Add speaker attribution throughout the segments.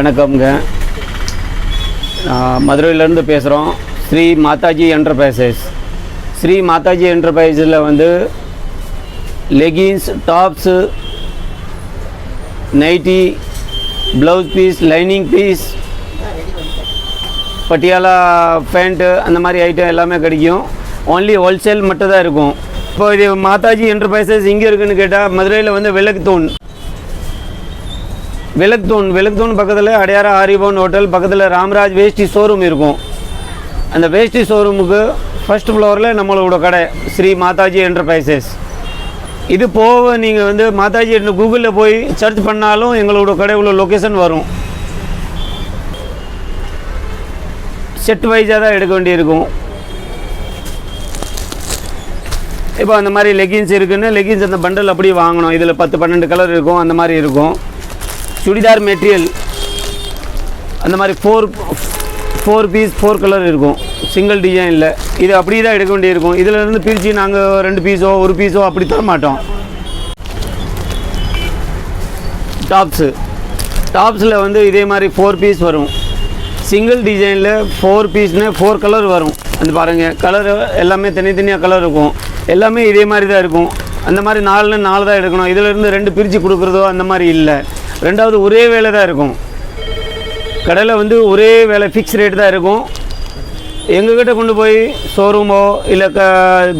Speaker 1: வணக்கம்ங்க. நான் மதுரையிலேருந்து பேசுகிறோம் ஸ்ரீ மாதாஜி என்டர்பிரைசஸ் ஸ்ரீ மாதாஜி என்டர்பிரைஸில் வந்து leggings tops nighty blouse piece lining piece Patiala pant அந்த மாதிரி ஐட்டம் எல்லாமே கிடைக்கும். ஒன்லி ஹோல்சேல் மட்டும் தான் இருக்கும். இப்போ இது மாதாஜி என்டர்பிரைசஸ் இங்கே இருக்குன்னு கேட்டால் மதுரையில் வந்து விளக்கு தூண். விளக்குத்தூண் விளக்குத்தூண் பக்கத்தில் அடையார ஆரிபவன் ஹோட்டல் பக்கத்தில் ராம்ராஜ் வேஷ்டி ஷோரூம் இருக்கும். அந்த வேஷ்டி ஷோரூமுக்கு ஃபர்ஸ்ட் ஃப்ளோரில் நம்மளோட கடை ஸ்ரீ மாதாஜி என்டர்பிரைசஸ் இது போக நீங்கள் வந்து மாதாஜி என்று கூகுளில் போய் சர்ச் பண்ணாலும் எங்களோட கடை உள்ள லொக்கேஷன் வரும். செட் வைஸாக தான் எடுக்க வேண்டியிருக்கும். இப்போ அந்த மாதிரி லெகின்ஸ் இருக்குன்னு லெகின்ஸ் அந்த பண்டல் அப்படியே வாங்கணும். இதில் பத்து பன்னெண்டு கலர் இருக்கும் அந்த மாதிரி இருக்கும். சுடிதார் மெட்டீரியல் அந்த மாதிரி four four piece four colour இருக்கும். சிங்கிள் டிசைன் இல்லை இது அப்படியே தான் எடுக்க வேண்டியிருக்கும். இதிலேருந்து பிரித்து நாங்கள் ரெண்டு பீஸோ ஒரு பீஸோ அப்படி தர மாட்டோம். டாப்ஸு டாப்ஸில் வந்து இதே மாதிரி ஃபோர் பீஸ் வரும். சிங்கிள் டிசைனில் ஃபோர் பீஸ்னு ஃபோர் கலர் வரும். அந்த பாருங்கள் கலர் எல்லாமே தனித்தனியாக கலர் இருக்கும். எல்லாமே இதே மாதிரி தான் இருக்கும். அந்த மாதிரி நாலுன்னு நாலு தான் எடுக்கணும். இதிலேருந்து ரெண்டு பிரித்து கொடுக்குறதோ அந்த மாதிரி இல்லை. ரெண்டாவது ஒரே வேலை தான் இருக்கும். கடையில் வந்து ஒரே வேலை ஃபிக்ஸ் ரேட் தான் இருக்கும். எங்ககிட்ட கொண்டு போய் ஷோரூமோ இல்லை க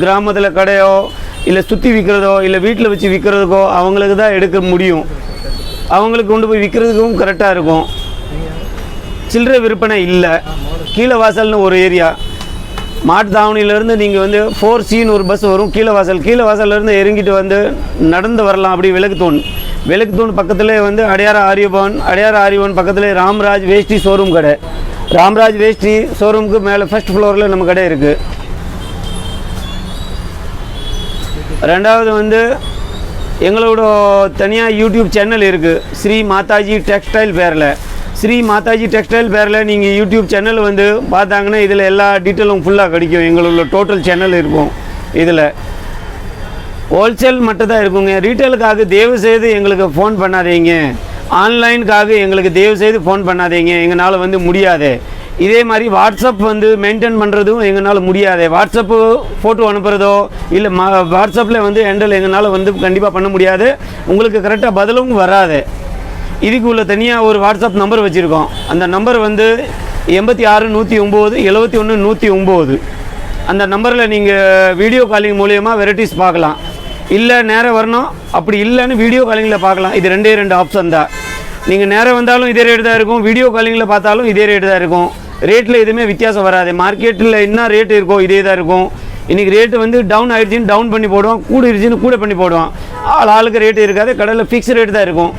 Speaker 1: கிராமத்தில் கடையோ இல்லை சுற்றி விற்கிறதோ இல்லை வீட்டில் வச்சு விற்கிறதுக்கோ அவங்களுக்கு தான் எடுக்க முடியும். அவங்களுக்கு கொண்டு போய் விற்கிறதுக்கும் கரெக்டாக இருக்கும். சில்லறை விற்பனை இல்லை. கீழே வாசல்னு ஒரு ஏரியா மாட்டு தாவணியிலேருந்து நீங்கள் வந்து ஃபோர் சின்னு ஒரு பஸ் வரும். கீழே வாசல் கீழே வாசல்லேருந்து இறங்கிட்டு வந்து நடந்து வரலாம் அப்படி விளக்கு தோணும் விளக்கு தூண் பக்கத்தில் வந்து அடையார ஆரியபவன் அடையார ஆரியபவன் பக்கத்தில் ராம்ராஜ் வேஷ்டி ஷோரூம் கடை. ராம்ராஜ் வேஷ்டி ஷோரூமுக்கு மேலே ஃபர்ஸ்ட் ஃப்ளோரில் நம்ம கடை இருக்குது ரெண்டாவது வந்து எங்களோட தனியாக யூடியூப் சேனல் இருக்குது ஸ்ரீ மாதாஜி டெக்ஸ்டைல் பேரில். ஸ்ரீ மாதாஜி டெக்ஸ்டைல் பேரில் நீங்கள் யூடியூப் சேனல் வந்து பார்த்தாங்கன்னா இதில் எல்லா டீட்டெயிலும் ஃபுல்லாக கிடைக்கும். எங்களோட டோட்டல் சேனல் இருக்கும். இதில் ஹோல்சேல் மட்டும் தான் இருக்குங்க ரீட்டைலுக்காக தயவு செய்து எங்களுக்கு ஃபோன் பண்ணாதீங்க. ஆன்லைனுக்காக எங்களுக்கு தயவு செய்து ஃபோன் பண்ணாதீங்க. எங்களால் வந்து முடியாது. இதே மாதிரி வாட்ஸ்அப் வந்து மெயின்டைன் பண்ணுறதும் எங்களால் முடியாது. வாட்ஸ்அப்பு ஃபோட்டோ அனுப்புகிறதோ இல்லை ம வாட்ஸ்அப்பில் வந்து ஹேண்டில் எங்களால் வந்து கண்டிப்பாக பண்ண முடியாது. உங்களுக்கு கரெக்டாக பதிலும் வராது. இதுக்கு உள்ள தனியாக ஒரு வாட்ஸ்அப் நம்பர் வச்சுருக்கோம். அந்த நம்பர் வந்து எண்பத்தி ஆறு நூற்றி ஒம்பது எழுபத்தி ஒன்று நூற்றி ஒம்பது அந்த நம்பரில் நீங்கள் வீடியோ காலிங் மூலியமாக வெரைட்டிஸ் பார்க்கலாம். இல்லை நேராக வரணும். அப்படி இல்லைன்னு வீடியோ காலிங்கில் பார்க்கலாம். இது ரெண்டே ரெண்டு ஆப்ஷன் தான். நீங்கள் நேராக வந்தாலும் இதே ரேட் தான் இருக்கும். வீடியோ காலிங்கில் பார்த்தாலும் இதே ரேட் தான் இருக்கும். ரேட்டில் எதுவுமே வித்தியாசம் வராது. மார்க்கெட்டில் என்ன ரேட் இருக்கோ இதே தான் இருக்கும். இன்றைக்கி ரேட்டு வந்து டவுன் ஆயிடுச்சின்னு டவுன் பண்ணி போடுவான் கூடிருச்சின்னு கூட பண்ணி போடுவான். ஆள் ஆளுக்கு ரேட்டு இருக்காது. கடையில் ஃபிக்ஸ் ரேட் தான் இருக்கும்.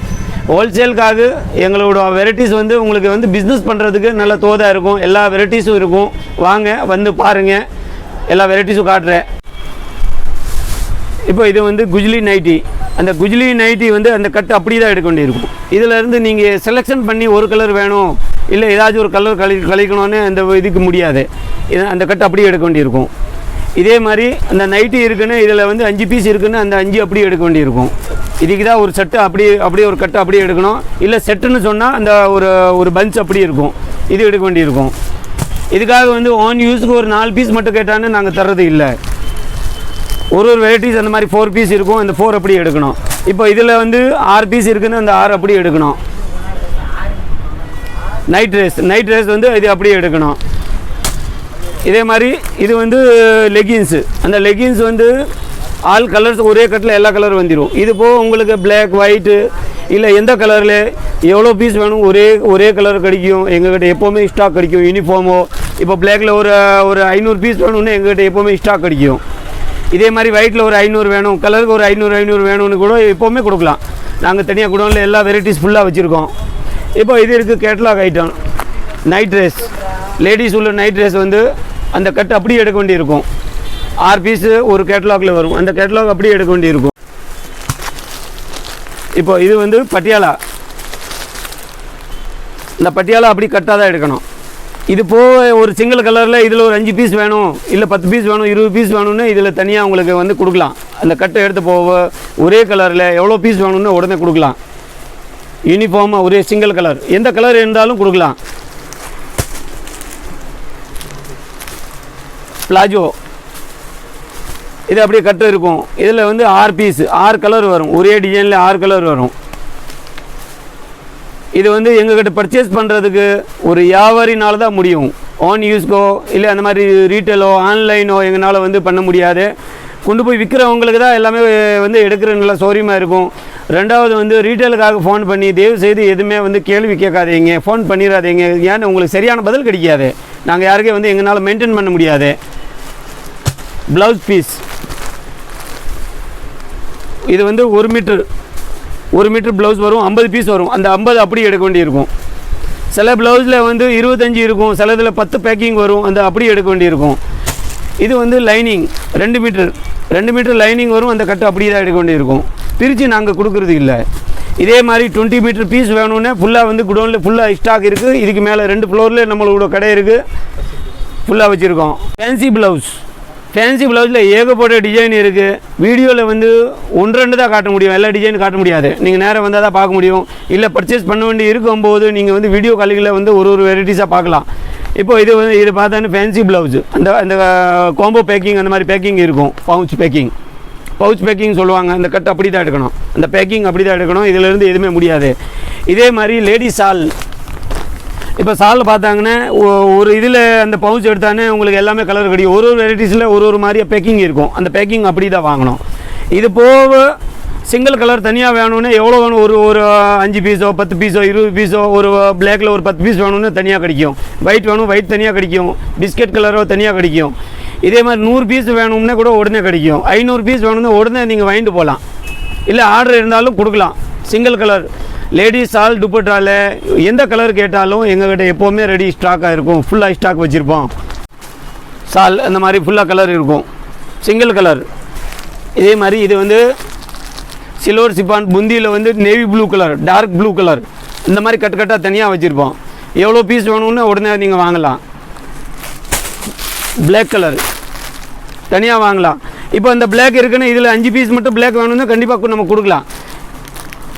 Speaker 1: ஹோல்சேலுக்காக எங்களோட வெரைட்டிஸ் வந்து உங்களுக்கு வந்து பிஸ்னஸ் பண்ணுறதுக்கு நல்ல தோதாக இருக்கும். எல்லா வெரைட்டிஸும் இருக்கும். வாங்க வந்து பாருங்கள் எல்லா வெரைட்டிஸும் காட்டுறேன். இப்போ இது வந்து குஜ்லி நைட்டி. அந்த குஜ்லி நைட்டி வந்து அந்த கட்டு அப்படி தான் எடுக்க வேண்டியிருக்கும். இதில் நீங்கள் செலெக்ஷன் பண்ணி ஒரு கலர் வேணும் இல்லை ஏதாச்சும் ஒரு கலர் கழி கழிக்கணும்னு அந்த இதுக்கு முடியாது. இது அந்த கட்டு அப்படியே எடுக்க வேண்டியிருக்கும். இதே மாதிரி அந்த நைட்டி இருக்குன்னு இதில் வந்து அஞ்சு பீஸ் இருக்குன்னு அந்த அஞ்சு அப்படியே எடுக்க வேண்டியிருக்கும். இதுக்கு தான் ஒரு செட்டு அப்படி அப்படியே ஒரு கட்டு அப்படியே எடுக்கணும். இல்லை செட்டுன்னு சொன்னால் அந்த ஒரு ஒரு பஞ்ச் அப்படி இருக்கும். இது எடுக்க வேண்டியிருக்கும். இதுக்காக வந்து ஒன் யூஸுக்கு ஒரு நாலு பீஸ் மட்டும் கேட்டான்னு நாங்கள் தர்றது இல்லை. ஒரு ஒரு வெரைட்டிஸ் அந்த மாதிரி ஃபோர் பீஸ் இருக்கும். அந்த ஃபோர் அப்படி எடுக்கணும். இப்போ இதில் வந்து ஆறு பீஸ் இருக்குன்னு அந்த ஆறு அப்படி எடுக்கணும். நைட் ட்ரெஸ் நைட் ட்ரெஸ் வந்து இது அப்படியே எடுக்கணும். இதே மாதிரி இது வந்து லெகின்ஸு அந்த லெகின்ஸ் வந்து ஆல் கலர்ஸ் ஒரே கட்டில் எல்லா கலர் வந்துடும் இது போக உங்களுக்கு பிளாக் ஒயிட்டு இல்லை எந்த கலரில் எவ்வளோ பீஸ் வேணும் ஒரே ஒரே கலர் கிடைக்கும். எங்ககிட்ட எப்போவுமே ஸ்டாக் கிடைக்கும். யூனிஃபார்மோ இப்போ பிளாக்ல ஒரு ஒரு ஐநூறு பீஸ் வேணும்னு எங்ககிட்ட எப்போவுமே ஸ்டாக் கிடைக்கும். இதே மாதிரி ஒயிட்டில் ஒரு ஐநூறு வேணும் கலருக்கு ஒரு ஐநூறு ஐநூறு வேணும்னு கூட எப்போவுமே கொடுக்கலாம். நாங்கள் தனியாக குடோனில் எல்லா வெரைட்டிஸ் ஃபுல்லாக வச்சுருக்கோம். இப்போ இது இருக்குது catalogue item night dress ladies உள்ள நைட் ட்ரெஸ் வந்து அந்த கட் அப்படியே எடுக்க வேண்டியிருக்கும். ஆறு பீஸு ஒரு கேட்லாகில் வரும். அந்த கேட்லாக் அப்படியே எடுக்க வேண்டியிருக்கும். இப்போ இது வந்து பட்டியாலா. இந்த பட்டியாலா அப்படி கட்டாக தான் எடுக்கணும். இது போக ஒரு சிங்கிள் கலரில் இதில் ஒரு அஞ்சு பீஸ் வேணும் இல்லை பத்து பீஸ் வேணும் இருபது பீஸ் வேணும்னு இதில் தனியாக உங்களுக்கு வந்து கொடுக்கலாம். அந்த கட்டை எடுத்து போக ஒரே கலரில் எவ்வளோ பீஸ் வேணும்னு உடனே கொடுக்கலாம். யூனிஃபார்மாக ஒரே சிங்கிள் கலர் எந்த கலர் இருந்தாலும் கொடுக்கலாம். பிளாஜோ இது அப்படியே கட்டு இருக்கும். இதில் வந்து ஆறு பீஸ் ஆறு கலர் வரும். ஒரே டிசைனில் ஆறு கலர் வரும். இது வந்து எங்ககிட்ட பர்ச்சேஸ் பண்ணுறதுக்கு ஒரு வியாபாரினால தான் முடியும். ஆன் யூஸ்க்கோ இல்லை அந்த மாதிரி ரீட்டெயிலோ ஆன்லைனோ எங்களால் வந்து பண்ண முடியாது. கொண்டு போய் விற்கிறவங்களுக்கு தான் எல்லாமே வந்து எடுக்கிற நல்ல சௌரியமாக இருக்கும். ரெண்டாவது வந்து ரீட்டெயிலுக்காக ஃபோன் பண்ணி தயவு செய்து எதுவுமே வந்து கேள்வி கேட்காதீங்க. ஃபோன் பண்ணிடாதீங்க ஏன்னு உங்களுக்கு சரியான பதில் கிடைக்காது. நாங்கள் யாருக்கே வந்து எங்களால் மெயின்டைன் பண்ண முடியாது. ப்ளவுஸ் பீஸ் இது வந்து ஒரு மீட்டர் ஒரு மீட்டர் ப்ளவுஸ் வரும் ஐம்பது பீஸ் வரும். அந்த ஐம்பது அப்படி எடுக்க வேண்டியிருக்கும். சில ப்ளவுஸில் வந்து இருபத்தஞ்சி இருக்கும் சிலதில் பத்து பேக்கிங் வரும் அந்த அப்படி எடுக்க வேண்டியிருக்கும். இது வந்து லைனிங் ரெண்டு மீட்டர் ரெண்டு மீட்டர் லைனிங் வரும் அந்த கட்டு அப்படியே தான் எடுக்க வேண்டியிருக்கும். பிரித்து நாங்கள் கொடுக்குறது இல்லை. இதே மாதிரி டுவெண்ட்டி மீட்டர் பீஸ் வேணும்னா ஃபுல்லாக வந்து குடோனில் ஃபுல்லாக ஸ்டாக் இருக்குது இதுக்கு மேலே ரெண்டு ஃப்ளோரில் நம்மளோட கடை இருக்குது ஃபுல்லாக வச்சுருக்கோம். ஃபேன்சி ப்ளவுஸ் ஃபேன்சி ப்ளவுஸில் ஏகப்பட்ட டிசைன் இருக்குது வீடியோவில் வந்து ஒன்று ரெண்டு தான் காட்ட முடியும். எல்லா டிசைனும் காட்ட முடியாது. நீங்கள் நேரம் வந்தால் தான் பார்க்க முடியும். இல்லை பர்ச்சேஸ் பண்ண வேண்டி இருக்கும்போது நீங்கள் வந்து வீடியோ கலைகளில் வந்து ஒரு ஒரு வெரைட்டிஸாக பார்க்கலாம். இப்போ இது வந்து இது பார்த்தோன்னா ஃபேன்சி ப்ளவுஸ் அந்த அந்த காம்போ பேக்கிங் அந்த மாதிரி பேக்கிங் இருக்கும். பவுச் பேக்கிங் பவுச் பேக்கிங் சொல்லுவாங்க. அந்த கட் அப்படி தான் எடுக்கணும். அந்த பேக்கிங் அப்படி தான் எடுக்கணும் இதிலேருந்து எதுவுமே முடியாது. இதே மாதிரி லேடிஸ் ஆல் இப்போ சாலில் பார்த்தாங்கன்னா ஒ- ஒரு இதில் அந்த பவுச் எடுத்தானே உங்களுக்கு எல்லாமே கலர் கிடைக்கும் ஒரு ஒரு வெரைட்டிஸில் ஒரு ஒரு மாதிரியா பேக்கிங் இருக்கும். அந்த பேக்கிங் அப்படி தான் வாங்கணும். இது போக சிங்கிள் கலர் தனியாக வேணும்னா எவ்வளோ வேணும்? ஒரு ஒரு அஞ்சு பீஸோ பத்து பீஸோ இருபது பீஸோ ஒரு பிளாக்ல ஒரு பத்து பீஸ் வேணும்னு தனியாக கிடைக்கும். ஒயிட் வேணும் ஒயிட் தனியாக கிடைக்கும். பிஸ்கட் கலரோ தனியாக கிடைக்கும். இதே மாதிரி நூறு பீஸ் வேணும்னா கூட உடனே கிடைக்கும். ஐநூறு பீஸ் வேணும்னா உடனே நீங்கள் வாங்கிட்டு போகலாம். இல்லை ஆர்டர் இருந்தாலும் கொடுக்கலாம். சிங்கிள் கலர் லேடிஸ் ஆல் துப்பட்டால எந்த கலர் கேட்டாலும் எங்ககிட்ட எப்போவுமே ரெடி ஸ்டாக்காக இருக்கும். ஃபுல்லாக ஸ்டாக் வச்சுருப்போம். சால் அந்த மாதிரி ஃபுல்லாக கலர் இருக்கும். சிங்கிள் கலர் இதே மாதிரி இது வந்து சில்வர் சிப்பான் புந்தியில் வந்து navy blue colour dark blue colour இந்த மாதிரி கட்டு கட்டாக தனியாக வச்சுருப்போம். எவ்வளோ பீஸ் வேணும்னு உடனே நீங்கள் வாங்கலாம். பிளாக் கலர் தனியாக வாங்கலாம். இப்போ அந்த பிளாக் இருக்குன்னு இதில் அஞ்சு பீஸ் மட்டும் பிளாக் வேணும்னா கண்டிப்பாக நம்ம கொடுக்கலாம்.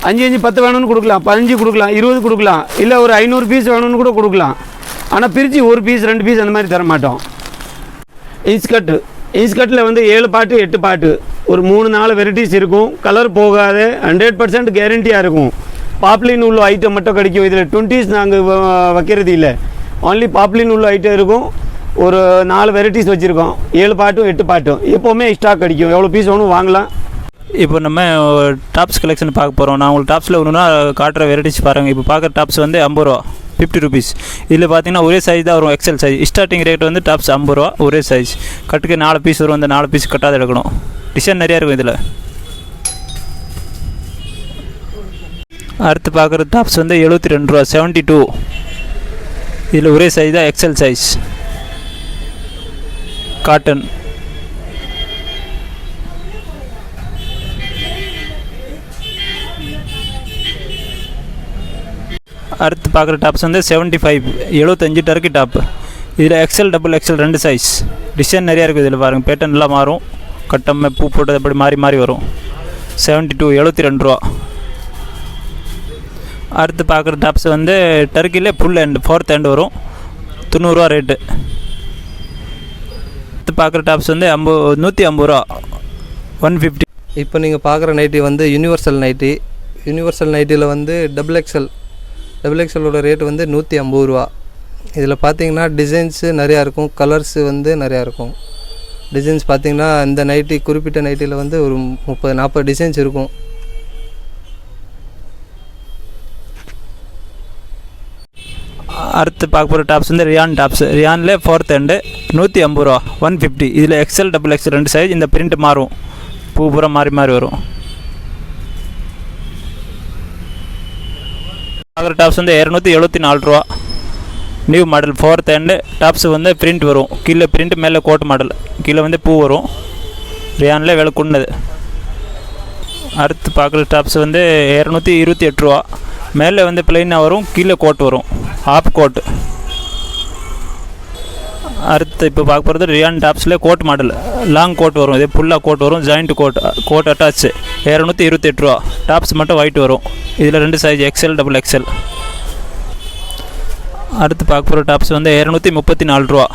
Speaker 1: அஞ்சு அஞ்சு பத்து வேணும்னு கொடுக்கலாம். பதினஞ்சு கொடுக்கலாம். இருபது கொடுக்கலாம். இல்லை ஒரு ஐநூறு பீஸ் வேணும்னு கூட கொடுக்கலாம். ஆனால் பிரித்து ஒரு பீஸ் ரெண்டு பீஸ் அந்த மாதிரி தர மாட்டோம். இன்ஸ்கட்டு இன்ஸ்கட்டில் வந்து ஏழு பாட்டு எட்டு பாட்டு. ஒரு மூணு நாலு வெரைட்டிஸ் இருக்கும். கலர் போகாது. ஹண்ட்ரட் பர்சன்ட் கேரண்டியாக இருக்கும். பாப்லின் உள்ள ஐட்டம் மட்டும் கிடைக்கும். இதில் டுவெண்ட்டிஸ் நாங்கள் வைக்கிறது இல்லை. ஒன்லி பாப்லின் உள்ள ஐட்டம் இருக்கும். ஒரு நாலு வெரைட்டிஸ் வச்சுருக்கோம். ஏழு பாட்டும் எட்டு பாட்டும். எப்போவுமே ஸ்டாக் கிடைக்கும். எவ்வளோ பீஸ் வேணும் வாங்கலாம்.
Speaker 2: இப்போ நம்ம டாப்ஸ் கலெக்ஷன் பார்க்க போகிறோம் நான் உங்களுக்கு டாப்ஸில் ஒன்றுனா காட்டுற வெரைட்டிஸ் பாருங்கள் இப்போ பார்க்குற டாப்ஸ் வந்து ஐம்பது ரூபா ஃபிஃப்டி ருபீஸ் இதில் பார்த்தீங்கன்னா ஒரே சைஸ் தான் வரும் எக்ஸல் சைஸ் ஸ்டார்டிங் ரேட் வந்து டாப்ஸ் ஐம்பது ரூபா ஒரே சைஸ் கட்டுக்கு நாலு பீஸ் வரும் அந்த நாலு பீஸ் கட்டாத எடுக்கணும். டிசைன் நிறையா இருக்கும் இதில். அடுத்து பார்க்குற டாப்ஸ் வந்து எழுபத்தி ரெண்டு ரூபா செவன்ட்டி டூ இதில் ஒரே சைஸ் தான் எக்ஸல் சைஸ் காட்டன் அடுத்து பார்க்குற டாப்ஸ் வந்து செவன்ட்டி ஃபைவ் எழுபத்தஞ்சு டர்க்கி டாப் இதில் எக்ஸல் டபுள் எக்ஸல் ரெண்டு சைஸ் டிசைன் நிறையா இருக்குது இதில் பாருங்கள் பேட்டர்ன்லாம் மாறும். கட்டம்மை பூ போட்டது அப்படி மாறி மாறி வரும். செவன்ட்டி டூ எழுபத்தி ரெண்டு ரூபா. அடுத்து பார்க்குற டாப்ஸ் வந்து டர்க்கியில் ஃபுல் எண்ட் ஃபோர்த் எண்ட் வரும். தொண்ணூறுரூவா ரேட்டு அடுத்து பார்க்குற டாப்ஸ் வந்து ஐம்பது நூற்றி ஐம்பது ரூபா. ஒன் ஃபிஃப்டி
Speaker 3: இப்போ நீங்கள் பார்க்குற நைட்டி வந்து யூனிவர்சல் நைட்டி யூனிவர்சல் நைட்டியில் வந்து டபுள் எக்ஸல் டபுள் எக்ஸலோட ரேட் வந்து நூற்றி ஐம்பது ரூபா. இதில் பார்த்தீங்கன்னா டிசைன்ஸு நிறையா இருக்கும். கலர்ஸு வந்து நிறையா இருக்கும். டிசைன்ஸ் பார்த்தீங்கன்னா இந்த நைட்டி குறிப்பிட்ட நைட்டியில் வந்து ஒரு முப்பது நாற்பது டிசைன்ஸ் இருக்கும்.
Speaker 2: அடுத்து பார்க்க போகிற டாப்ஸ் வந்து ரியான் டாப்ஸ் ரியானில் ஃபோர்த் எண்டு நூற்றி ஐம்பது ரூபா ஒன் ஃபிஃப்டி இதில் எக்ஸல் டபுள் எக்ஸல் ரெண்டு சைஸ் இந்த பிரிண்ட் மாறும். பூ பூரா மாறி மாறி வரும். பார்க்குற டாப்ஸ் வந்து இரநூத்தி எழுபத்தி நாலு ரூபா. New model fourth hand tops வந்து பிரிண்ட் வரும். கீழே பிரிண்ட் மேலே கோட் மாடல் கீழே வந்து பூ வரும். ரியானில் விலை குன்னது அடுத்து பார்க்குற டாப்ஸ் வந்து இரநூத்தி இருபத்தி எட்டு ரூபா. மேலே வந்து பிளெயினாக வரும். கீழே கோட் வரும். ஆப் கோட் அடுத்து இப்போ பார்க்க போகிறது ரியான் டாப்ஸில் கோட் மாடல் லாங் கோட் வரும். இதே ஃபுல்லாக கோட் வரும். ஜாயிண்ட் கோட் கோட் அட்டாச் இரநூத்தி இருபத்தெட்டு ரூபா. டாப்ஸ் மட்டும் ஒயிட் வரும். இதில் ரெண்டு சைஸ் எக்ஸ்எல் டபுள் எக்ஸ்எல் அடுத்து பார்க்க போகிற டாப்ஸ் வந்து இரநூத்தி முப்பத்தி நாலு ரூபா.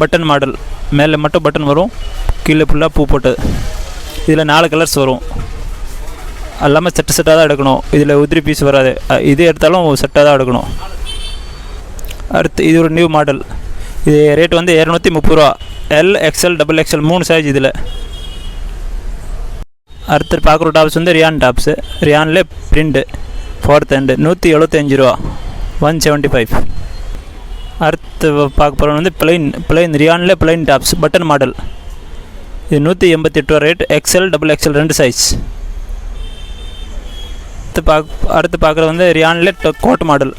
Speaker 2: பட்டன் மாடல் மேலே மட்டும் பட்டன் வரும். கீழே ஃபுல்லாக பூ போட்டது இதில் நாலு கலர்ஸ் வரும். எல்லாமே செட்டு செட்டாக தான் எடுக்கணும். இதில் உதிரி பீஸ் வராது. இது எடுத்தாலும் செட்டாக தான் எடுக்கணும். அடுத்து இது ஒரு நியூ மாடல் இது ரேட் வந்து இரநூத்தி முப்பது ரூபா. எல் எக்ஸ்எல் டபுள் எக்ஸ்எல் மூணு சைஸ் இதில். அடுத்து பார்க்குற டாப்ஸ் வந்து ரியான் டாப்ஸு ரியான்லே பிரிண்ட்டு ஃபோர்த் ஹேண்டு நூற்றி எழுபத்தஞ்சு ரூபா. ஒன் செவன்ட்டி ஃபைவ் அடுத்து பார்க்க போகிறது வந்து பிளைன் பிளைன் ரியான்லே பிளைன் டாப்ஸ் பட்டன் மாடல் இது நூற்றி எண்பத்தெட்டு ரூபா ரேட் எக்ஸ்எல் டபுள் எக்ஸ்எல் ரெண்டு சைஸ் அடுத்து பார்க்க அடுத்து பார்க்குறது வந்து ரியான்லே கோட் மாடல்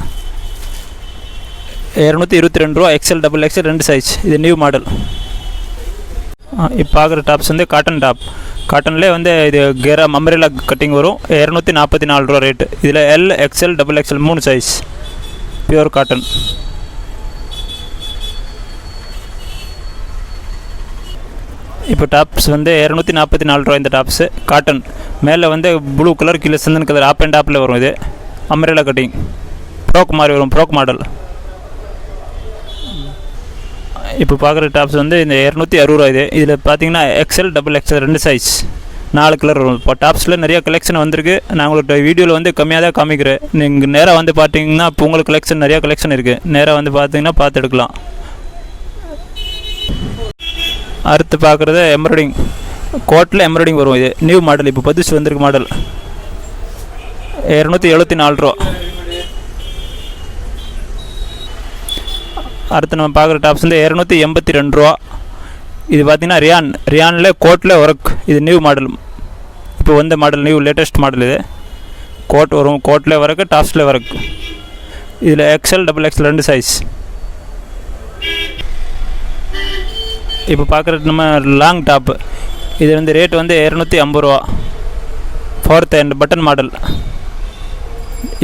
Speaker 2: இரநூத்தி இருபத்தி ரெண்டு ரூபா எக்ஸ்எல் டபுள் எக்ஸ்எல் ரெண்டு சைஸ் இது நியூ மாடல் இப்போ பார்க்குற டாப்ஸ் வந்து காட்டன் டாப் காட்டன்லேயே வந்து இது கேரா மம்பரேலா கட்டிங் வரும். இரநூத்தி நாற்பத்தி நாலு ரூபா ரேட்டு இதில் எல் எக்ஸ்எல் டபுள் எக்ஸ்எல் மூணு சைஸ் பியூர் காட்டன் இப்போ டாப்ஸ் வந்து இரநூத்தி நாற்பத்தி நாலு ரூபா இந்த டாப்ஸு காட்டன் மேலே வந்து ப்ளூ கலர் கீழே சந்தன் கலர் ஆப் அண்ட் ஆப்பில் வரும் இது. அம்பரேலா கட்டிங் ப்ரோக் மாதிரி வரும் ப்ரோக் மாடல் இப்போ பார்க்குற டாப்ஸ் வந்து இந்த இரநூத்தி அறுபது ரூபா இது. இதில் பார்த்தீங்கன்னா எக்ஸ்எல் டபுள் எக்ஸ்எல் ரெண்டு சைஸ் நாலு கலர் வரும் இப்போ டாப்ஸில் நிறைய கலெக்ஷன் வந்திருக்கு. நான் உங்கள்கிட்ட வீடியோவில் வந்து கம்மியாக தான் காமிக்கிறேன். நீங்கள் நேராக வந்து பார்த்தீங்கன்னா இப்போ உங்களுக்கு கலெக்ஷன் நிறையா கலெக்ஷன் இருக்குது நேராக வந்து பார்த்தீங்கன்னா பார்த்து எடுக்கலாம். அடுத்து பார்க்குறது எம்ப்ராய்டிங் கோட்டில் எம்ப்ராய்டிங் வரும் இது. நியூ மாடல் இப்போ புதுசு வந்திருக்கு மாடல் இரநூத்தி எழுபத்தி நாலு ரூபா. அடுத்து நம்ம பார்க்குற டாப்ஸ் வந்து இரநூத்தி எண்பத்தி ரெண்டு ரூபா. இது பார்த்திங்கன்னா ரியான் ரியானில் கோட்டில் ஒர்க் இது நியூ மாடல் இப்போ வந்த மாடல் நியூ லேட்டஸ்ட் மாடல் இது. கோட் வரும் கோட்டில் ஒர்க்கு டாப்ஸில் ஒர்க் இதில் எக்ஸ்எல் டபுள் எக்ஸ்எல் ரெண்டு சைஸ் இப்போ பார்க்குறது நம்ம லாங் டாப்பு இது வந்து ரேட் வந்து இரநூத்தி ஐம்பது ரூபா. ஃபோர்த் அண்ட் பட்டன் மாடல்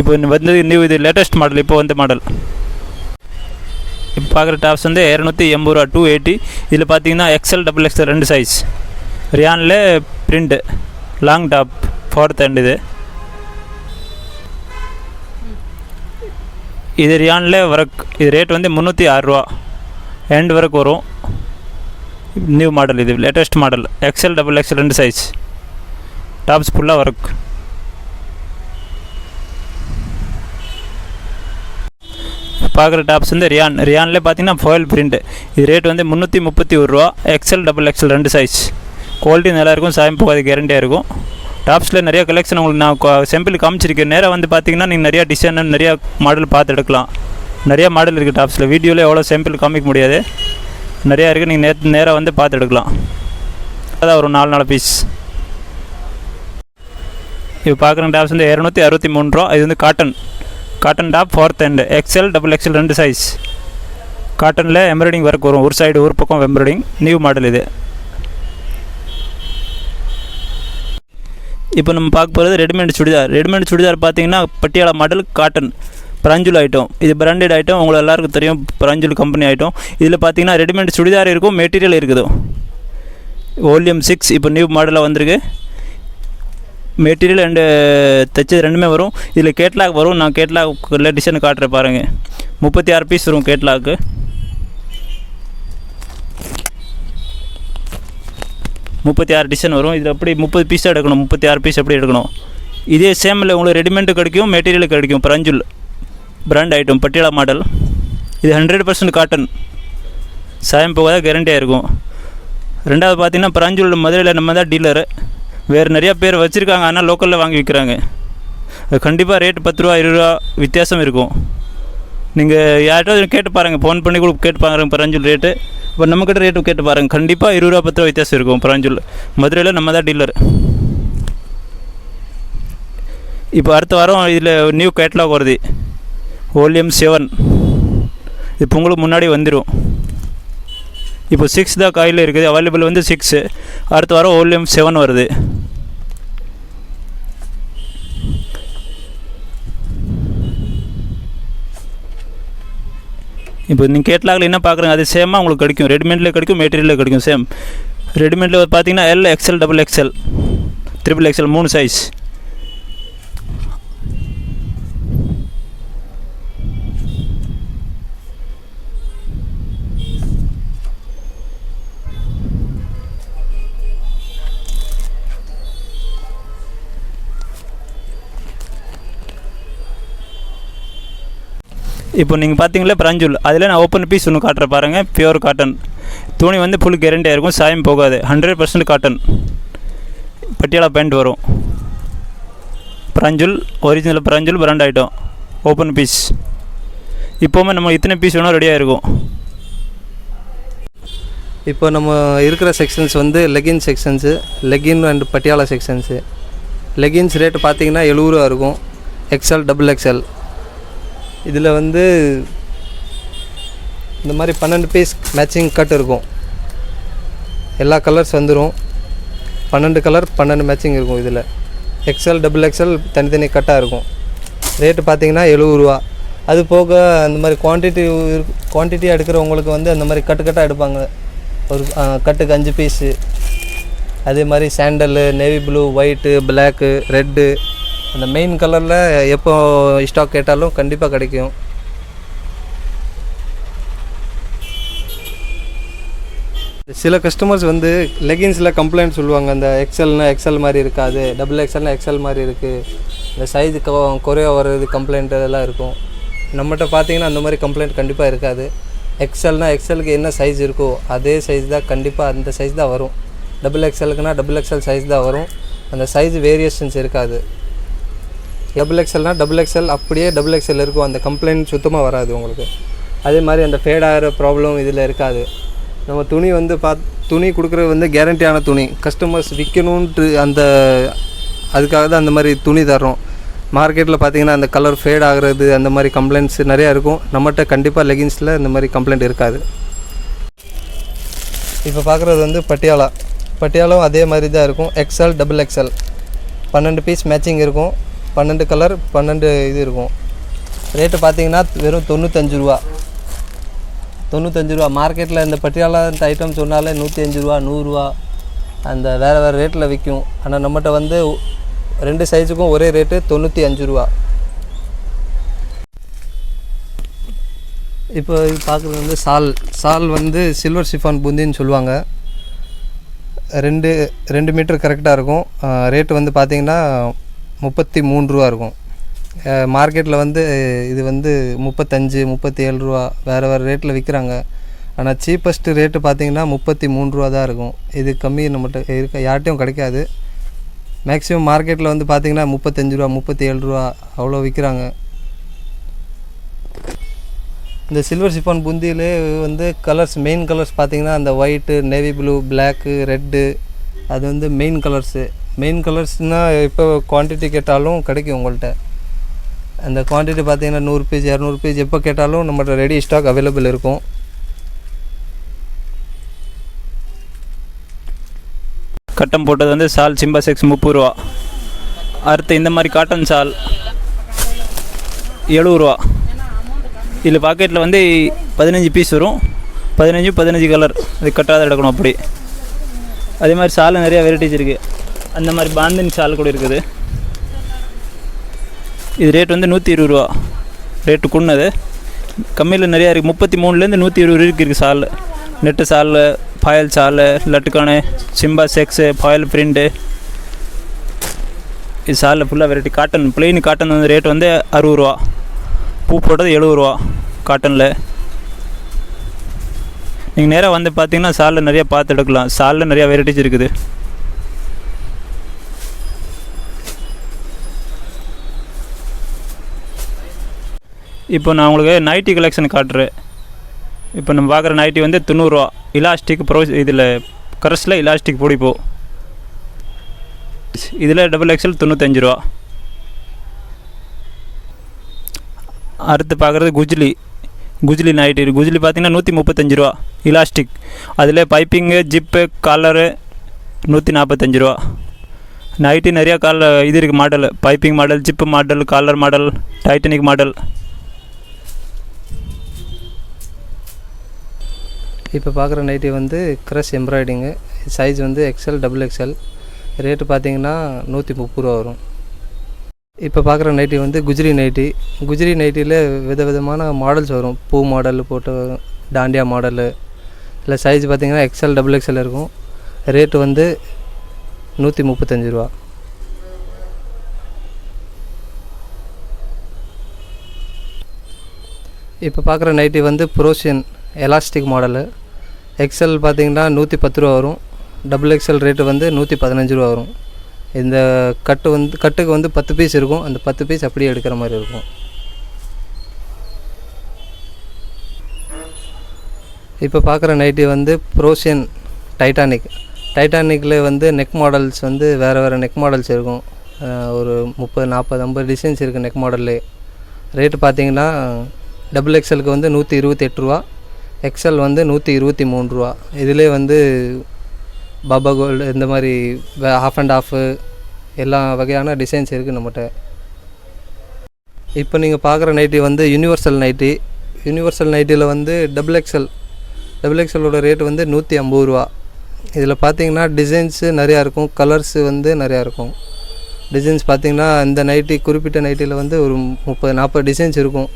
Speaker 2: இப்போ வந்து நியூ இது லேட்டஸ்ட் மாடல் இப்போ வந்த மாடல் இப்போ பார்க்குற டாப்ஸ் வந்து இரநூத்தி எண்பது ரூபா டூ எயிட்டி இதில் பார்த்தீங்கன்னா எக்ஸ்எல் டபுள் எக்ஸ்எல் ரெண்டு size ரியானில் print long top fourth hand இது. இது ரியானில் ஒர்க் இது ரேட் வந்து முந்நூற்றி ஆறுரூவா ஹேண்ட் ஒர்க் வரும். நியூ மாடல் இது latest model XL double XL ரெண்டு சைஸ் டாப்ஸ் ஃபுல்லாக ஒர்க் பார்க்குற டாப்ஸ் வந்து ரியான் ரியான்லேயே பார்த்தீங்கன்னா ஃபோயல் பிரிண்ட்டு இது ரேட் வந்து முந்நூற்றி முப்பத்தி ஒரு ரூபா. எக்ஸ்எல் டபுள் எக்ஸ்எல் ரெண்டு சைஸ் குவாலிட்டி நல்லாயிருக்கும் சாயம் போகாது கேரண்டியாக இருக்கும். டாப்ஸில் நிறைய கலெக்ஷன் உங்களுக்கு நான் செம்பிள் காமிச்சிருக்கேன். நேராக வந்து பார்த்தீங்கன்னா நீங்கள் நிறையா டிசைன் நிறையா மாடல் பார்த்து எடுக்கலாம். நிறையா மாடல் இருக்குது டாப்ஸில் வீடியோவில் எவ்வளோ செம்பிள் காமிக்க முடியாது. நிறையா இருக்குது நீங்கள் நேற்று நேராக வந்து பார்த்து எடுக்கலாம். அதான் ஒரு நாலு நாலு பீஸ் இப்போ பார்க்குற டாப்ஸ் வந்து இரநூத்தி அறுபத்தி மூணு ரூபா. இது வந்து cotton cotton top fourth hand XL double XL ரெண்டு சைஸ் காட்டனில் எம்ப்ராய்டிங் ஒர்க் வரும். ஒரு சைடு ஒரு பக்கம் எம்ப்ராய்டிங் நியூ மாடல் இது. இப்போ நம்ம பார்க்க போகிறது ரெடிமேட் சுடிதார். ரெடிமேட் சுடிதார் பார்த்தீங்கன்னா பட்டியாலா மாடல் காட்டன் பிராஞ்சுல் ஐட்டம் இது பிராண்டட் ஐட்டம் உங்களுக்கு எல்லாருக்கும் தெரியும். பிராஞ்சுல் கம்பெனி ஐட்டம் இதில் பார்த்தீங்கன்னா ரெடிமேட் சுடிதார் இருக்கும். மெட்டீரியல் இருக்குது. வால்யூம் சிக்ஸ் இப்போ நியூ மாடலாக வந்திருக்கு. மெட்டீரியல் அண்டு uh, தைச்சது ரெண்டுமே வரும். இதில் கேட்லாக் வரும். நான் கேட்லாக் டிசைன் காட்டுறேன் பாருங்கள் முப்பத்தி ஆறு பீஸ் வரும் கேட்லாக்கு முப்பத்தி ஆறு டிசைன் வரும். இதில் அப்படி முப்பது பீஸ் எடுக்கணும்? முப்பத்தி ஆறு பீஸ் எப்படி எடுக்கணும்? இதே சேமில் உங்களுக்கு ரெடிமேடு கிடைக்கும் மெட்டீரியல் கிடைக்கும். பிரஞ்சுல். பிராண்ட் ஐட்டம் பட்டியலா மாடல் இது ஹண்ட்ரட் பர்சன்ட் காட்டன் சாயம் போகாத கேரண்டியாக இருக்கும். ரெண்டாவது பார்த்தீங்கன்னா பரஞ்சூல் மதுரையில் நம்ம தான் டீலரு வேறு நிறையா பேர் வச்சுருக்காங்க ஆனால் லோக்கலில் வாங்கி விற்கிறாங்க. அது கண்டிப்பாக ரேட் பத்து ரூபா இருபது ரூபா வித்தியாசம் இருக்கும். நீங்கள் யார்கிட்ட கேட்டு பாருங்கள் ஃபோன் பண்ணி கூட கேட்டு பாருங்க பரஞ்சூல் ரேட்டு இப்போ நம்மக்கிட்ட ரேட்டு கேட்டு பாருங்கள் கண்டிப்பாக இருபது ரூபா பத்து ரூபா வித்தியாசம் இருக்கும் பரஞ்சூல். மதுரையில் நம்ம தான் டீலர் இப்போ அடுத்த வாரம் இதில் நியூ கேட்லாக் வருது. Volume seven. இப்போ உங்களுக்கு முன்னாடி வந்துடும் இப்போ சிக்ஸ் தான் காயில் இருக்குது. அவைலபிள் வந்து சிக்ஸு அடுத்த வாரம் வால்யூம் செவன் வருது. இப்போ நீங்கள் கேட்லாகில் என்ன பார்க்குறீங்க? அது சேமாக உங்களுக்கு கிடைக்கும். ரெடிமேட்லேயே கிடைக்கும் மெட்டீரியலில் கிடைக்கும் சேம் ரெடிமேடில் பார்த்தீங்கன்னா L XL double XL triple XL மூணு சைஸ் இப்போ நீங்கள் பார்த்தீங்களா பிரஞ்சுல். அதில் நான் ஓப்பன் பீஸ் ஒன்று காட்டுற பாருங்கள் பியூர் காட்டன் துணி வந்து ஃபுல் கேரண்டியாக இருக்கும் சாயம் போகாது. Hundred percent cotton Patiala pant வரும். பிரஞ்சுல் ஒரிஜினல் பிரஞ்சுல் பிராண்ட் ஐட்டம் ஓப்பன் பீஸ் இப்போவுமே நம்ம இத்தனை பீஸ் வேணால் ரெடியாக இருக்கும்
Speaker 3: இப்போ நம்ம இருக்கிற செக்ஷன்ஸ் வந்து legging sections legging and Patiala sections leggings rate பார்த்தீங்கன்னா எழுபது ரூபா இருக்கும். எக்ஸ்எல் டபுள் எக்ஸ்எல் இதில் வந்து இந்த மாதிரி பன்னெண்டு பீஸ் மேட்சிங் கட் இருக்கும். எல்லா கலர்ஸ் வந்துடும் பன்னெண்டு கலர் பன்னெண்டு மேட்சிங் இருக்கும் இதில். எக்ஸ்எல் டபுள் எக்ஸ்எல் தனித்தனி கட்டாக இருக்கும். ரேட்டு பார்த்தீங்கன்னா எழுபது ரூபா. அது போக அந்த மாதிரி குவான்டிட்டி குவான்டிட்டியாக எடுக்கிறவங்களுக்கு வந்து அந்த மாதிரி கட்டு கட்டாக எடுப்பாங்க. ஒரு கட்டுக்கு அஞ்சு பீஸு அதே மாதிரி sandal navy blue white black red அந்த மெயின் கலரில் எப்போ ஸ்டாக் கேட்டாலும் கண்டிப்பாக கிடைக்கும். சில கஸ்டமர்ஸ் வந்து லெகின்ஸில் கம்ப்ளைண்ட் சொல்லுவாங்க. அந்த எக்ஸல்னா எக்ஸல் மாதிரி இருக்காது. டபுள் எக்ஸல்னா எக்ஸல் மாதிரி இருக்குது இந்த சைஸு குறைய வர்றது கம்ப்ளைண்ட் அதெல்லாம் இருக்கும். நம்மகிட்ட பார்த்தீங்கன்னா அந்த மாதிரி கம்ப்ளைண்ட் கண்டிப்பாக இருக்காது. எக்ஸல்னால் எக்ஸலுக்கு என்ன சைஸ் இருக்கோ அதே சைஸ் தான் கண்டிப்பாக அந்த சைஸ் தான் வரும். டபுள் எக்ஸலுக்குனா டபுள் எக்ஸல் சைஸ் தான் வரும். அந்த சைஸ் வேரியேஷன்ஸ் இருக்காது. டபுள் எக்ஸல்னால் டபுள் எக்ஸல் அப்படியே டபுள் எக்ஸல் இருக்கும். அந்த கம்ப்ளைண்ட் சுத்தமாக வராது உங்களுக்கு. அதே மாதிரி அந்த ஃபேட் ஆகிற ப்ராப்ளம் இதில் இருக்காது. நம்ம துணி வந்து பாத் துணி கொடுக்குறது வந்து கேரண்டியான துணி. கஸ்டமர்ஸ் விற்கணுன்ட்டு அந்த அதுக்காக தான் அந்த மாதிரி துணி தர்றோம். மார்க்கெட்டில் பார்த்தீங்கன்னா அந்த கலர் ஃபேட் ஆகிறது அந்த மாதிரி கம்ப்ளைண்ட்ஸ் நிறையா இருக்கும். நம்மகிட்ட கண்டிப்பாக லெகின்ஸில் இந்த மாதிரி கம்ப்ளைண்ட் இருக்காது. இப்போ பார்க்குறது வந்து பட்டியாலா. பட்டியாலும் அதே மாதிரி தான் இருக்கும். எக்ஸ்எல் டபுள் எக்ஸ்எல் பன்னெண்டு பீஸ் மேட்சிங் இருக்கும். பன்னெண்டு கலர் பன்னெண்டு இது இருக்கும். ரேட்டு பார்த்தீங்கன்னா வெறும் தொண்ணூத்தஞ்சு ரூபா. தொண்ணூத்தஞ்சு ரூபா. மார்க்கெட்டில் இந்த பட்டியாலா இந்த ஐட்டம் சொன்னாலே நூற்றி அஞ்சு ரூபா. நூறுரூவா அந்த வேறு வேறு ரேட்டில் விற்கும் ஆனால் நம்மகிட்ட வந்து ரெண்டு சைஸுக்கும் ஒரே ரேட்டு தொண்ணூற்றி அஞ்சு ரூபா. இப்போ பார்க்குறது வந்து சால். சால் வந்து சில்வர் சிஃபான் பூந்தின்னு சொல்லுவாங்க. ரெண்டு ரெண்டு மீட்டர் கரெக்டாக இருக்கும். ரேட்டு வந்து பார்த்திங்கன்னா முப்பத்தி மூணு ரூபா இருக்கும் மார்க்கெட்டில் வந்து இது வந்து முப்பத்தஞ்சு முப்பத்தி ஏழு ரூபா வேறு வேறு ரேட்டில் விற்கிறாங்க ஆனால் சீப்பஸ்ட்டு ரேட்டு பார்த்தீங்கன்னா முப்பத்தி மூணு ரூபா தான் இருக்கும். இது கம்மி நம்மகிட்ட இருக்க யார்ட்டையும் கிடைக்காது. மேக்ஸிமம் மார்க்கெட்டில் வந்து பார்த்திங்கன்னா முப்பத்தஞ்சு ரூபா முப்பத்தி ஏழு ரூபா அவ்வளோ விற்கிறாங்க இந்த சில்வர் சிஃபான் புந்தியிலே வந்து கலர்ஸ் மெயின் கலர்ஸ் பார்த்தீங்கன்னா அந்த white navy blue black red அது வந்து மெயின் கலர்ஸு மெயின் கலர்ஸ்னால் இப்போ குவான்டிட்டி கேட்டாலும் கிடைக்கும் உங்கள்கிட்ட அந்த குவான்டிட்டி பார்த்தீங்கன்னா நூறு பீஸ் இரநூறு பீஸ் எப்போ கேட்டாலும் நம்மகிட்ட ரெடி ஸ்டாக் அவைலபிள் இருக்கும்.
Speaker 2: கட்டம் போட்டது வந்து சால் சிம்பா செக்ஸ் முப்பது ரூபா. அடுத்து இந்த மாதிரி காட்டன் சால் எழுபது ரூபா. இதில் பாக்கெட்டில் வந்து பதினஞ்சு பீஸ் வரும். பதினஞ்சு பதினஞ்சு கலர் அது கட்டாத எடுக்கணும் அப்படி. அதே மாதிரி சால் நிறையா வெரைட்டிஸ் இருக்குது அந்த மாதிரி பாந்தின் சால் கூட இருக்குது. இது ரேட் வந்து நூற்றி இருபது ரூபா. ரேட்டு குன்னது. கம்மியில் நிறையா இருக்குது முப்பத்தி மூணுலேருந்து நூற்றி இருபது வரைக்கும் இருக்குது சால். நெட்டு சால் பாயல் சால் லட்டுக்கானு சிம்பா செக்ஸு பாயல் பிரிண்ட்டு இது சாலில் ஃபுல்லாக வெரைட்டி காட்டன் பிளெயின் காட்டன் வந்து ரேட் வந்து அறுபது ரூபா. பூ போட்டது எழுபது ரூபா காட்டனில் நீங்கள் நேராக வந்து பார்த்தீங்கன்னா சாலில் நிறையா பார்த்து எடுக்கலாம். சாலில் நிறையா வெரைட்டிஸ் இருக்குது. இப்போ நான் உங்களுக்கு நைட்டி கலெக்ஷன் காட்டுறேன். இப்போ நம்ம பார்க்குற நைட்டி வந்து தொண்ணூறுரூவா இலாஸ்டிக் ப்ரோ இதில் கரஸில் இலாஸ்டிக் பிடிப்போ இதில் டபுள் எக்ஸல் தொண்ணூத்தஞ்சு ரூபா. அடுத்து பார்க்குறது குஜ்லி. குஜ்லி நைட்டி குஜ்லி பார்த்தீங்கன்னா நூற்றி முப்பத்தஞ்சு ரூபா. இலாஸ்டிக் அதில் பைப்பிங்கு ஜிப்பு காலரு நூற்றி நாற்பத்தஞ்சு ரூபா. நைட்டி நிறையா கால இது இருக்குது model piping model zip model collar model titanic model
Speaker 3: இப்போ பார்க்குற நைட்டி வந்து க்ரஷ் எம்ப்ராய்டிங்கு சைஸ் வந்து எக்ஸ்எல் டபுள் எக்ஸ்எல் ரேட்டு பார்த்தீங்கன்னா நூற்றி முப்பது ரூபா வரும். இப்போ பார்க்குற நைட்டி வந்து குஜ்ரி நைட்டி. குஜ்ரி நைட்டியில் வித விதமான மாடல்ஸ் வரும். பூ மாடல் போட்டு டாண்டியா மாடலு இல்லை சைஸ் பார்த்தீங்கன்னா எக்ஸ்எல் டபுள் எக்ஸ்எல் இருக்கும். ரேட்டு வந்து நூற்றி முப்பத்தஞ்சு ரூபா. இப்போ பார்க்குற நைட்டி வந்து ப்ரோஷியன் எலாஸ்டிக் மாடலு எக்ஸ்எல் பார்த்திங்கன்னா நூற்றி பத்து ரூபா வரும். டபுள் எக்ஸ்எல் ரேட்டு வந்து நூற்றி பதினஞ்சு ரூபா வரும். இந்த கட்டு வந்து கட்டுக்கு வந்து பத்து பீஸ் இருக்கும். அந்த பத்து பீஸ் அப்படியே எடுக்கிற மாதிரி இருக்கும். இப்போ பார்க்குற நைட்டி வந்து ப்ரோஷியன் டைட்டானிக் டைட்டானிக்கில் வந்து நெக் மாடல்ஸ் வந்து வேறு வேறு நெக் மாடல்ஸ் இருக்கும். ஒரு முப்பது நாற்பது ஐம்பது டிசைன்ஸ் இருக்குது நெக் மாடல்லே ரேட்டு பார்த்தீங்கன்னா டபுள் எக்ஸ்எலுக்கு வந்து நூற்றி இருபத்தி எட்டு ரூபா. எக்ஸ்எல் வந்து நூற்றி இருபத்தி மூணு ரூபா. இதிலே வந்து பாபா கோல்டு இந்த மாதிரி ஆஃப் அண்ட் ஆஃபு எல்லா வகையான டிசைன்ஸ் இருக்குது நம்மகிட்ட இப்போ நீங்கள் பார்க்குற நைட்டி வந்து யூனிவர்சல் நைட்டி யூனிவர்சல் நைட்டியில் வந்து டபுள் எக்ஸ்எல் டபுள் எக்ஸ்எல்லோட ரேட் வந்து நூற்றி ஐம்பது ரூபா. இதில் பார்த்தீங்கன்னா டிசைன்ஸு நிறையா இருக்கும். கலர்ஸு வந்து நிறையா இருக்கும். டிசைன்ஸ் பார்த்தீங்கன்னா இந்த நைட்டி குறிப்பிட்ட நைட்டியில் வந்து ஒரு முப்பது நாற்பது டிசைன்ஸ் இருக்கும்.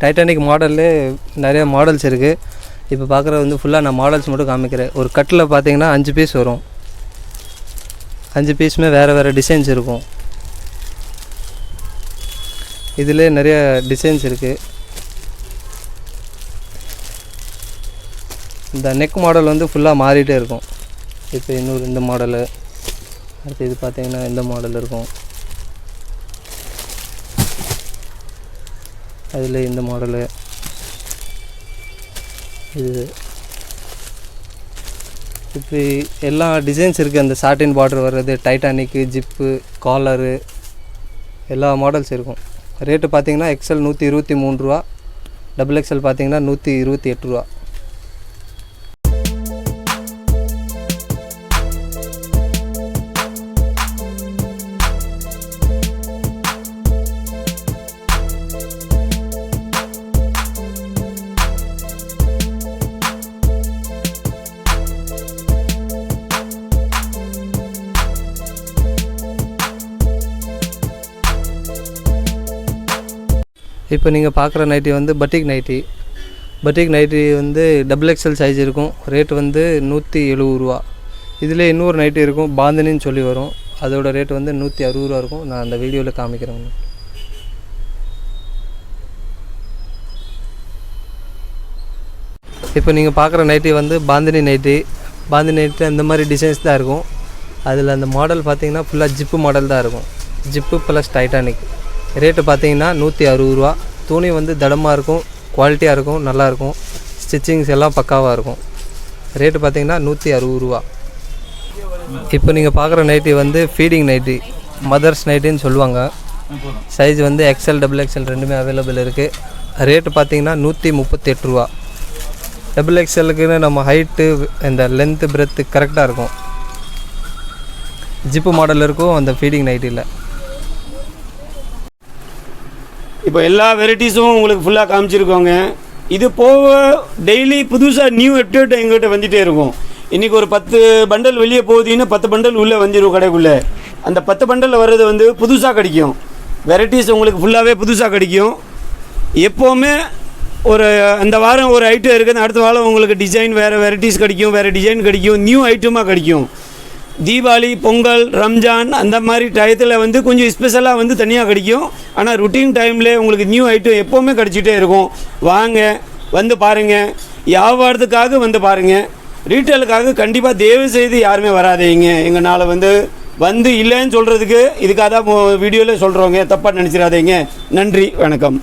Speaker 3: டைட்டானிக் மாடல்லே நிறைய மாடல்ஸ் இருக்குது இப்போ பார்க்குறது வந்து ஃபுல்லாக நான் மாடல்ஸ் மட்டும் காமிக்கிறேன். ஒரு கட்டில் பார்த்தீங்கன்னா அஞ்சு பீஸ் வரும். அஞ்சு பீஸுமே வேறு வேறு டிசைன்ஸ் இருக்கும். இதில் நிறைய டிசைன்ஸ் இருக்குது இந்த நெக் மாடல் வந்து ஃபுல்லாக மாறிட்டே இருக்கும். இப்போ இன்னொரு இந்த மாடலு அடுத்து இது பார்த்தீங்கன்னா இந்த மாடல் இருக்கும். அதில் இந்த மாடலு இது. இப்படி எல்லா டிசைன்ஸ் இருக்குது அந்த சாட்டின் பார்டர் வர்றது டைட்டானிக்கு ஜிப்பு காலரு எல்லா மாடல்ஸ் இருக்கும். ரேட்டு பார்த்தீங்கன்னா எக்ஸ்எல் நூற்றி இருபத்தி மூணு ரூபா. டபுள் எக்ஸ்எல் பார்த்தீங்கன்னா நூற்றி இருபத்தி எட்டு ரூபா. இப்போ நீங்கள் பார்க்குற நைட்டி வந்து பட்டிக் நைட்டி. பட்டிக் நைட்டி வந்து டபுள் எக்ஸ்எல் சைஸ் இருக்கும். ரேட் வந்து நூற்றி எழுபது ரூபா. இதில் இன்னொரு நைட்டி இருக்கும் பாந்தினின்னு சொல்லி வரும். அதோட ரேட் வந்து நூற்றி அறுபது ரூபா இருக்கும். நான் அந்த வீடியோவில் காமிக்கிறேன் இப்போ நீங்கள் பார்க்குற நைட்டி வந்து பாந்தினி நைட்டி. பாந்தினி நைட்டி அந்த மாதிரி டிசைன்ஸ் தான் இருக்கும். அதில் அந்த மாடல் பார்த்தீங்கன்னா ஃபுல்லாக ஜிப்பு மாடல் தான் இருக்கும். ஜிப்பு ப்ளஸ் டைட்டானிக் ரேட்டு பார்த்தீங்கன்னா நூற்றி அறுபது ரூபா. துணி வந்து தடமாக இருக்கும் குவாலிட்டியாக இருக்கும் நல்லாயிருக்கும் ஸ்டிச்சிங்ஸ் எல்லாம் பக்காவாக இருக்கும். ரேட்டு பார்த்தீங்கன்னா நூற்றி அறுபது ரூபா. இப்போ நீங்கள் பார்க்குற நைட்டி வந்து ஃபீடிங் நைட்டி மதர்ஸ் நைட்டின்னு சொல்லுவாங்க. சைஸ் வந்து எக்ஸ்எல் டபுள் எக்ஸ்எல் ரெண்டுமே அவைலபிள் இருக்குது ரேட்டு பார்த்தீங்கன்னா நூற்றி முப்பத்தெட்டு ரூபா. டபுள் எக்ஸ்எல்லுக்குன்னு நம்ம ஹைட்டு இந்த லென்த்து பிரெத்து கரெக்டாக இருக்கும். ஜிப்பு மாடல் இருக்கும் அந்த ஃபீடிங் நைட்டியில்
Speaker 1: இப்போ எல்லா வெரைட்டிஸும் உங்களுக்கு ஃபுல்லாக காமிச்சிருக்கோங்க. இது போக டெய்லி புதுசாக நியூ அப்டேட் எங்கள்கிட்ட வந்துகிட்டே இருக்கும். இன்றைக்கி ஒரு பத்து பண்டல் வெளியே போகுதுன்னா பத்து பண்டல் உள்ளே வந்துடும் கடைக்குள்ளே. அந்த பத்து பண்டலில் வர்றது வந்து புதுசாக கிடைக்கும். வெரைட்டிஸ் உங்களுக்கு ஃபுல்லாகவே புதுசாக கிடைக்கும். எப்போவுமே ஒரு அந்த வாரம் ஒரு ஐட்டம் இருக்குது அடுத்த வாரம் உங்களுக்கு டிசைன் வேறு வெரைட்டிஸ் கிடைக்கும் வேறு டிசைன் கிடைக்கும் நியூ ஐட்டமாக கிடைக்கும். தீபாவளி பொங்கல் ரம்ஜான் அந்த மாதிரி டயத்தில் வந்து கொஞ்சம் ஸ்பெஷலாக வந்து தனியாக கிடைக்கும். ஆனால் ருட்டீன் டைமில் உங்களுக்கு நியூ ஐட்டம் எப்போவுமே கிடச்சிட்டே இருக்கும். வாங்க வந்து பாருங்கள் வியாபாரத்துக்காக வந்து பாருங்கள் ரீட்டெயிலுக்காக கண்டிப்பாக தயவு செய்து யாருமே வராதீங்க. எங்களால் வந்து வந்து இல்லைன்னு சொல்கிறதுக்கு இதுக்காக தான் வீடியோவில் சொல்கிறோங்க தப்பாக நினச்சிடாதீங்க. நன்றி வணக்கம்.